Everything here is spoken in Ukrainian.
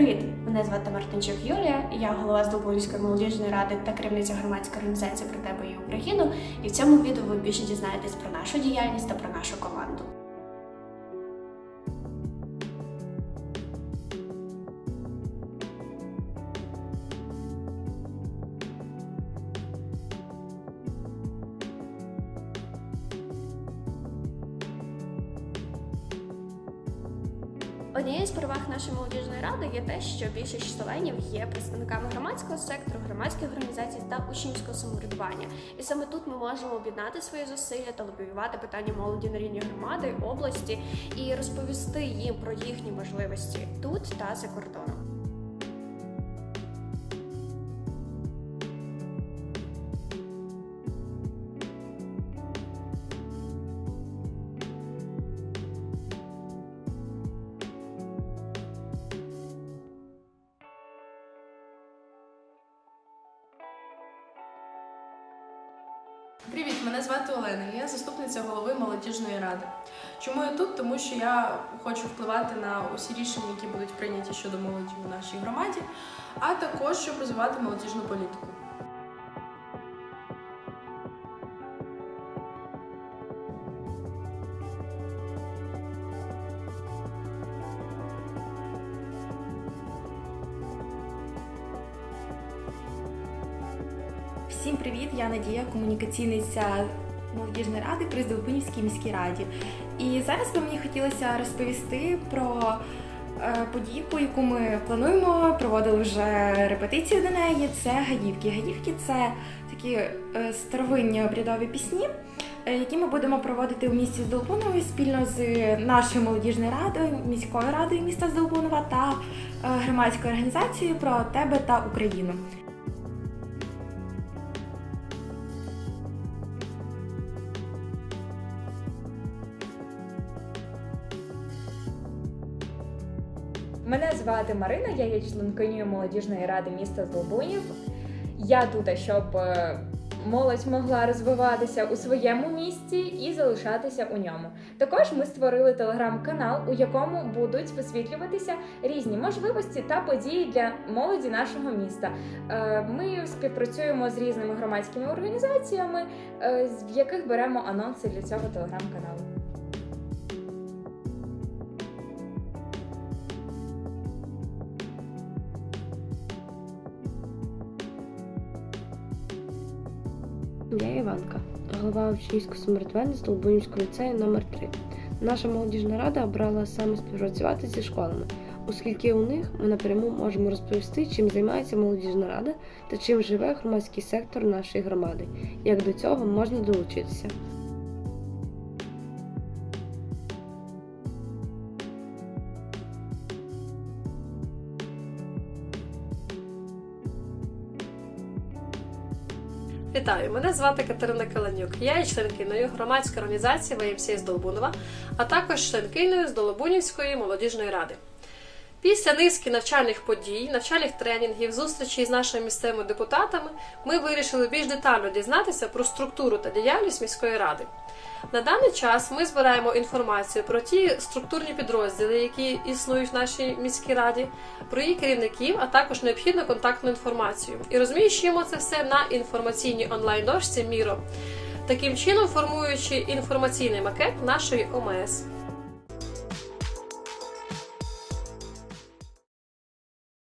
Привіт! Мене звати Мартинчук Юлія, я голова здобувської молодіжної ради та керівниця громадської організації про тебе і Україну. І в цьому відео ви більше дізнаєтесь про нашу діяльність та про нашу команду. Однією з переваг нашої молодіжної ради є те, що більшість членів є представниками громадського сектору, громадських організацій та учнівського самоврядування. І саме тут ми можемо об'єднати свої зусилля та лобіювати питання молоді на рівні громади, області і розповісти їм про їхні можливості тут та за кордоном. Привіт, мене звати Олена. Я заступниця голови молодіжної ради. Чому я тут? Тому що я хочу впливати на усі рішення, які будуть прийняті щодо молоді у нашій громаді, а також щоб розвивати молодіжну політику. Всім привіт! Я Надія, комунікаційниця молодіжної ради при Здолбунівській міській раді. І зараз би мені хотілося розповісти про е, подійку, яку ми плануємо. Проводили вже репетицію до неї. Це гаївки. Гаївки це такі е, старовинні обрядові пісні. е, Які ми будемо проводити у місті Здолбунові спільно з нашою молодіжною радою, міською радою міста Здолбунова та громадською організацією про тебе та Україну. Мене звати Марина, я є членкинею молодіжної ради міста Здолбунів. Я тут, щоб е, молодь могла розвиватися у своєму місті і залишатися у ньому. Також ми створили телеграм-канал, у якому будуть висвітлюватися різні можливості та події для молоді нашого міста. Е, Ми співпрацюємо з різними громадськими організаціями, е, з- яких беремо анонси для цього телеграм-каналу. Я Іванка, голова учнівського самоврядування Столбунівського ліцею номер 3 Наша молодіжна рада обрала саме співпрацювати зі школами, оскільки у них ми напряму можемо розповісти, чим займається молодіжна рада та чим живе громадський сектор нашої громади, як до цього можна долучитися. Вітаю, мене звати Катерина Каленюк. Я є членкиною громадської організації ВМС з Долбунова, а також членкиною з Долобунівської молодіжної ради. Після низки навчальних подій, навчальних тренінгів, зустрічей з нашими місцевими депутатами, ми вирішили більш детально дізнатися про структуру та діяльність міської ради. На даний час ми збираємо інформацію про ті структурні підрозділи, які існують в нашій міській раді, про її керівників, а також необхідну контактну інформацію. І розміщуємо це все на інформаційній онлайн-дошці Міро, таким чином формуючи інформаційний макет нашої ОМС.